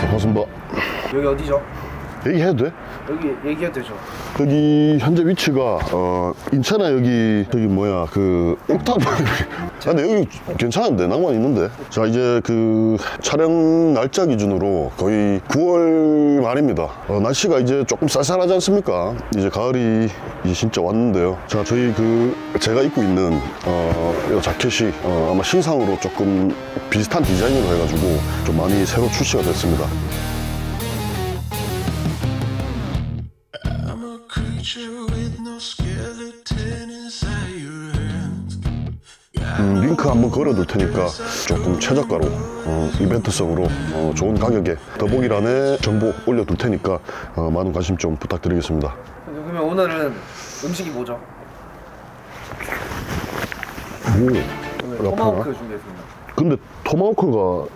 반갑습니다. 여기 어디죠? 얘기해도 돼? 여기 얘기해도 되죠? 여기 현재 위치가 어 인천에 여기 저기 뭐야 그 옥탑. 아 근데 여기 괜찮은데? 낭만 있는데? 자 이제 그 촬영 날짜 기준으로 거의 9월 말입니다. 어, 날씨가 이제 조금 쌀쌀하지 않습니까? 이제 가을이 이제 진짜 왔는데요. 자 저희 그 제가 입고 있는 어 이 자켓이 어, 아마 신상으로 조금 비슷한 디자인으로 해가지고 좀 많이 새로 출시가 됐습니다 링크 한번 걸어둘 테니까 조금 최저가로 어, 이벤트성으로 어, 좋은 가격에 더보기란에 정보 올려둘 테니까 어, 많은 관심 좀 부탁드리겠습니다. 그러면 오늘은 음식이 뭐죠? 오, 오늘? 토마호크 준비했습니다. 근데 토마호크가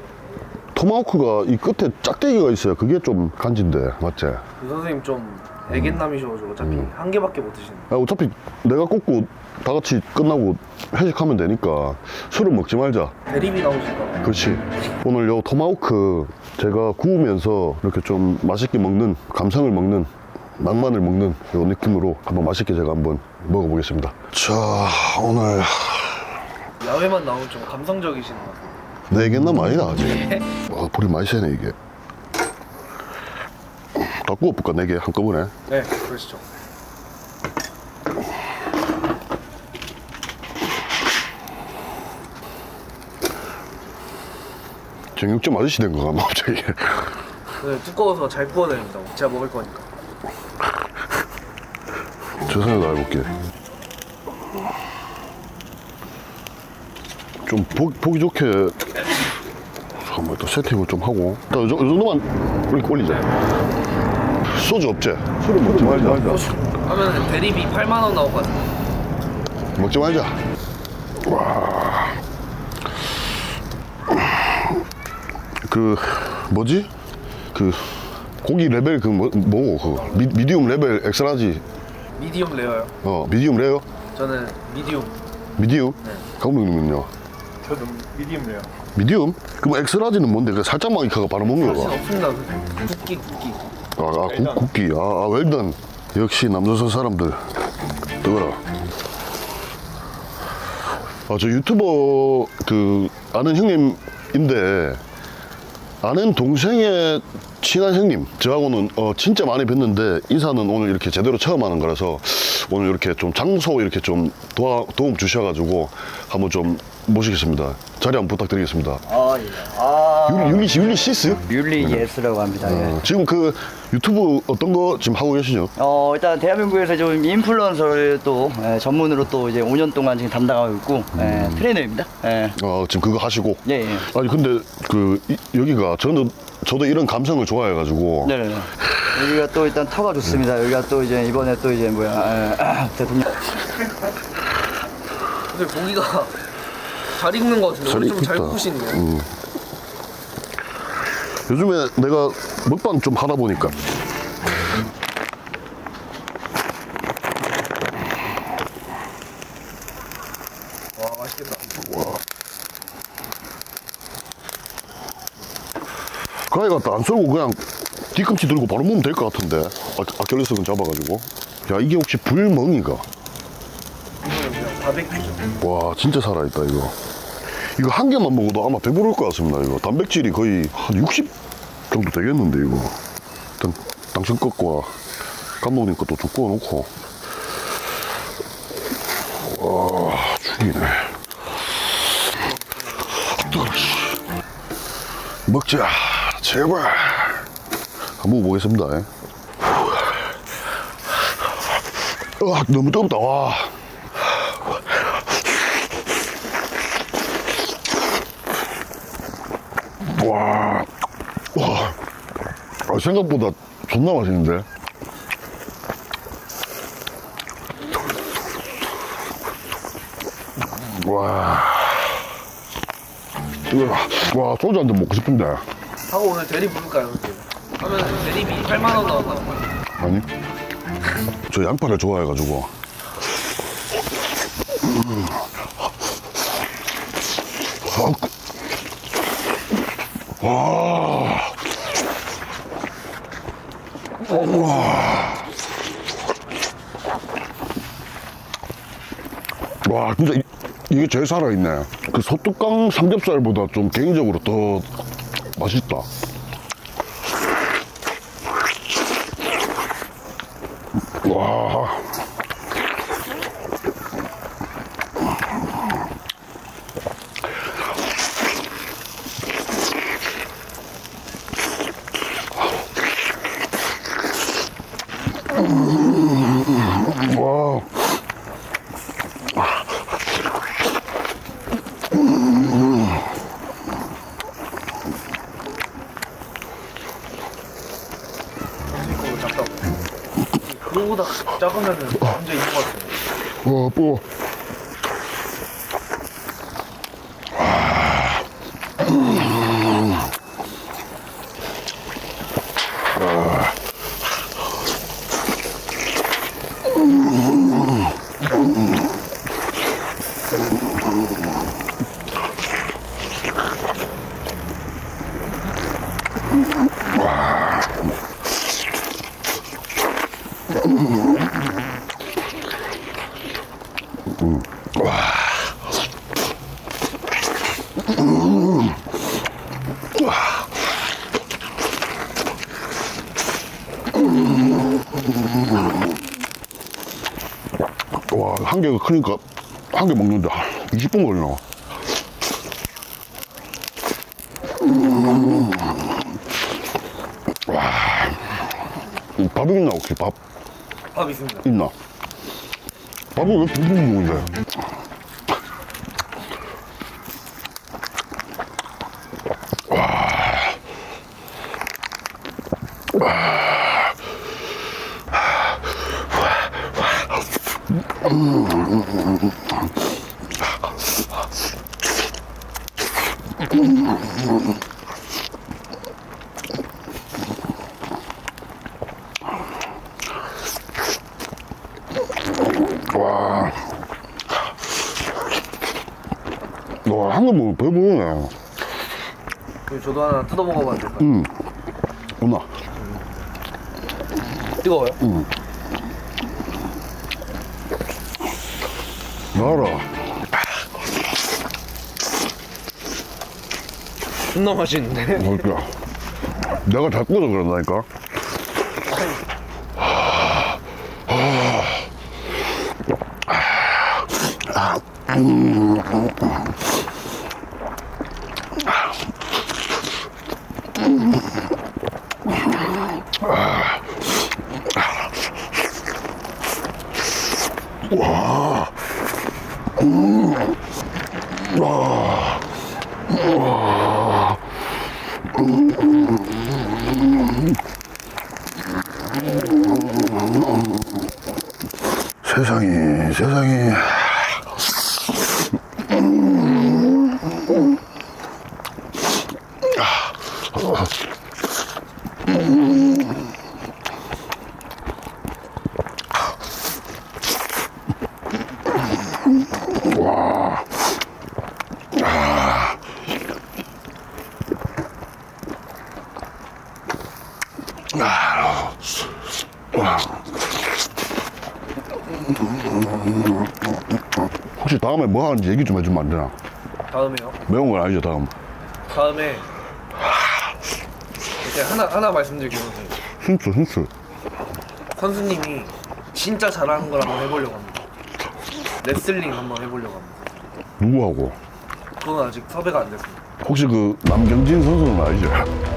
토마호크가 이 끝에 짝대기가 있어요. 그게 좀 간지인데 맞지? 그 선생님 좀 애견남이셔가지고 어차피 한 개밖에 못 드시는. 아, 어차피 내가 꽂고 다 같이 끝나고 회식하면 되니까 술은 먹지 말자. 대립이 나오실까? 그렇지. 오늘 요 토마호크 제가 구우면서 이렇게 좀 맛있게 먹는 감성을 먹는 낭만을 먹는 요 느낌으로 한번 맛있게 제가 한번 먹어보겠습니다. 자 오늘 야외만 나오면 좀 감성적이신 것 같아요. 네 개나 많이 나가지. 와 불이 많이 세네 이게. 다 구워볼까 네 개 한꺼번에. 네, 그러시죠. 정육점 아저씨 된 거가 갑자기. 네, 두꺼워서 잘 구워야 됩니다. 제가 먹을 거니까. 최선을 다해볼게. 좀 보, 보기 좋게 잠깐만 또 세팅을 좀 하고 정- 요 정도만 올리자 소주 없지? 술은 먹지 말자 하면 대립이 8만 원 나오거든요. 먹지 말자 와. 그 뭐지? 그 고기 레벨 그 뭐, 뭐고 그거 미, 미디움 레벨 엑스라지 미디움 레어요. 어 미디움 레어? 저는 미디움. 미디움? 감독님은요? 저도 미디움 레어. 미디움? 그럼 엑스라지는 뭔데? 그 살짝만 이카가 바로 먹는 거가? 없습니다. 그 굽기 굽기. 아, 아 국, 국기. 아, 아, 웰던. 역시 남조선 사람들. 뜨거라. 아, 저 유튜버 그 아는 형님인데 아는 동생의 친한 형님 저하고는 어, 진짜 많이 뵀는데 인사는 오늘 이렇게 제대로 처음 하는 거라서 오늘 이렇게 좀 장소 이렇게 좀 도와, 도움 주셔가지고 한번 좀 모시겠습니다 자리 한번 부탁드리겠습니다 아, 예. 아, 율리, 율리, 씨, 율리 시스? 뮬리 예스라고 합니다. 예. 어, 지금 그 유튜브 어떤 거 지금 하고 계시죠? 어, 일단 대한민국에서 좀 인플루언서를 또 예, 전문으로 또 이제 5년 동안 지금 담당하고 있고 예, 트레이너입니다. 예. 어, 지금 그거 하시고. 예, 예. 아니 근데 그 이- 여기가 저는 저도 이런 감성을 좋아해가지고 네네네. 여기가 또 일단 터가 좋습니다. 여기가 또 이제 이번에 또 이제 뭐야 예, 아, 대통령 근데 고기가 잘 익는 것 같은데 잘 좀잘 익겠다. 구우시네요. 음. 요즘에 내가 먹방 좀 하다 보니까 와 맛있겠다. 가위 갖다 안 썰고 그냥 뒤꿈치 들고 바로 먹으면 될 것 같은데 아, 아킬레스건 잡아가지고 야 이게 혹시 불멍이가 이거는 그냥 바베큐죠. 와 진짜 살아있다 이거 이거 한 개만 먹어도 아마 배부를 것 같습니다 이거. 단백질이 거의 한 60 정도 되겠는데 이거. 일단 당신 것과 감독님 것도 좀 구워놓고. 와 죽이네. 뜨거워, 씨. 먹자 제발. 한번 먹어보겠습니다 예. 아 너무 뜨겁다. 와 와, 생각보다 존나 맛있는데? 와, 이거, 와, 소주 한 잔 먹고 싶은데. 하고 오늘 대립 부를까요? 하면 대립이 8만 원 나오거든요. 아니? 저 양파를 좋아해가지고, 와 진짜 이, 이게 제일 살아있네. 그 소뚜껑 삼겹살보다 좀 개인적으로 더 맛있다 와 와. 그거보다 작으면은 문제 있는 것 같은데. 와, 뽀. 와, 한 개가 크니까 한 개 먹는데 20분 걸리나? 와, 이 밥이 있나 혹시 밥 밥 있습니다. 있나? 밥은 왜 붕붕 먹는데? 와. 와, 한개 먹으면 배부르네. 그럼 저도 하나 뜯어 먹어봐도 될까요? 응. 엄마. 뜨거워요? 나라. 존나 맛있는데? 뭘까? 내가 잘 구워서 그런다니까? 세상에, 세상에. 혹시 다음에 뭐 하는지 얘기 좀 해주면 안 되나? 다음에요. 매운 건 아니죠, 다음. 다음에 이제 하나 하나 말씀드리기로는 힌트, 힌트. 선수님이 진짜 잘하는 걸 한번 해보려고 합니다. 레슬링 한번 해보려고 합니다. 누구하고? 그건 아직 섭외가 안 됐습니다. 혹시 그 남경진 선수는 알지?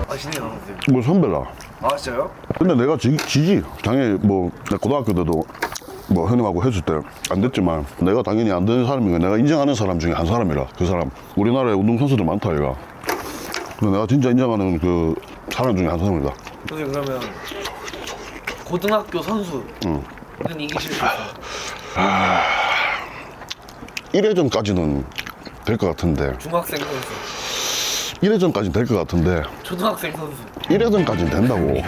아시네요, 선수님. 뭐 선배라. 아 진짜요? 근데 내가 지, 지지. 당연히 뭐, 내 고등학교 때도 뭐 형님하고 했을 때 안 됐지만 내가 당연히 안 되는 사람이고 내가 인정하는 사람 중에 한 사람이라 그 사람. 우리나라에 운동선수들 많다, 얘가. 근데 내가 진짜 인정하는 그 사람 중에 한 사람이다. 선생님 그러면 고등학교 선수는 이기실 수 있어요. 1회전까지는 될 것 같은데. 중학생 선수. 1회전까지 될 것 같은데. 초등학생 선수. 1회전까지 된다고.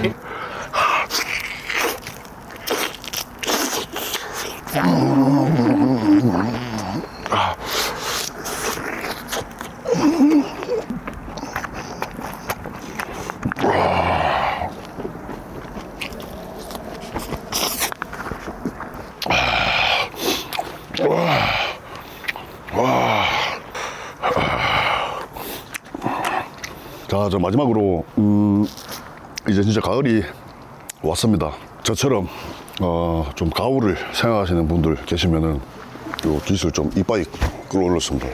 자, 저 마지막으로 음, 이제 진짜 가을이 왔습니다. 저처럼 어, 좀 가을을 생각하시는 분들 계시면은 요 뒷을 좀 이빠이 끌어올렸습니다.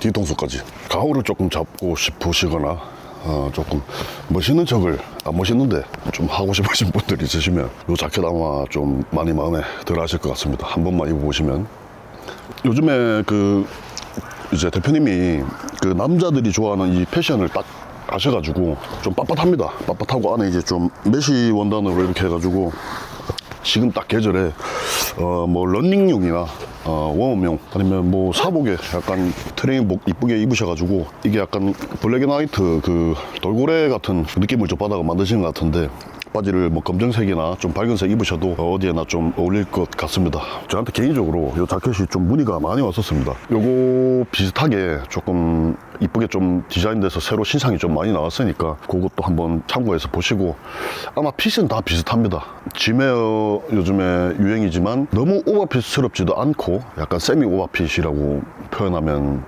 뒤통수까지. 가을을 조금 잡고 싶으시거나 어, 조금 멋있는 척을 안 멋있는데 좀 하고 싶으신 분들이 있으시면 요 자켓 아마 좀 많이 마음에 들어 하실 것 같습니다. 한 번만 입어보시면 요즘에 그 이제 대표님이 그 남자들이 좋아하는 이 패션을 딱 아셔가지고 좀 빳빳합니다. 빳빳하고 안에 이제 좀 메시 원단으로 이렇게 해가지고 지금 딱 계절에 어 뭐 런닝용이나 어 웜업용 아니면 뭐 사복에 약간 트레이닝복 이쁘게 입으셔가지고 이게 약간 블랙앤화이트 그 돌고래 같은 느낌을 좀 받아가 만드시는 것 같은데 바지를 뭐 검정색이나 좀 밝은색 입으셔도 어디에나 좀 어울릴 것 같습니다. 저한테 개인적으로 이 자켓이 좀 문의가 많이 왔었습니다. 요거 비슷하게 조금 이쁘게 좀 디자인돼서 새로 신상이 좀 많이 나왔으니까 그것도 한번 참고해서 보시고 아마 핏은 다 비슷합니다. 지메어 요즘에 유행이지만 너무 오버핏스럽지도 않고 약간 세미 오버핏이라고 표현하면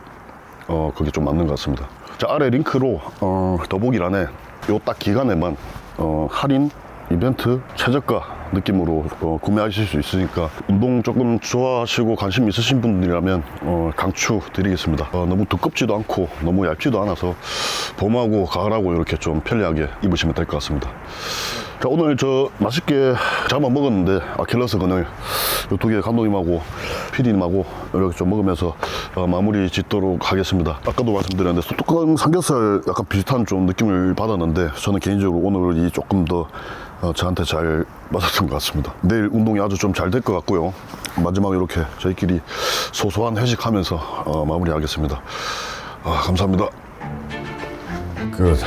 어 그게 좀 맞는 것 같습니다. 자 아래 링크로 어 더보기란에 요 딱 기간에만 어 할인 이벤트 최저가 느낌으로 어, 구매하실 수 있으니까 운동 조금 좋아하시고 관심 있으신 분들이라면 어, 강추 드리겠습니다. 어, 너무 두껍지도 않고 너무 얇지도 않아서 봄하고 가을하고 이렇게 좀 편리하게 입으시면 될 것 같습니다. 자 오늘 저 맛있게 잡아 먹었는데 아킬러스 건을 이두개 감독님하고 PD님하고 이렇게 좀 먹으면서 어, 마무리 짓도록 하겠습니다. 아까도 말씀드렸는데 소뚜껑 삼겹살 약간 비슷한 좀 느낌을 받았는데 저는 개인적으로 오늘 이 조금 더 어, 저한테 잘 맞았던 것 같습니다. 내일 운동이 아주 좀 잘 될 것 같고요. 마지막에 이렇게 저희끼리 소소한 회식하면서 어, 마무리하겠습니다. 아, 감사합니다. Good.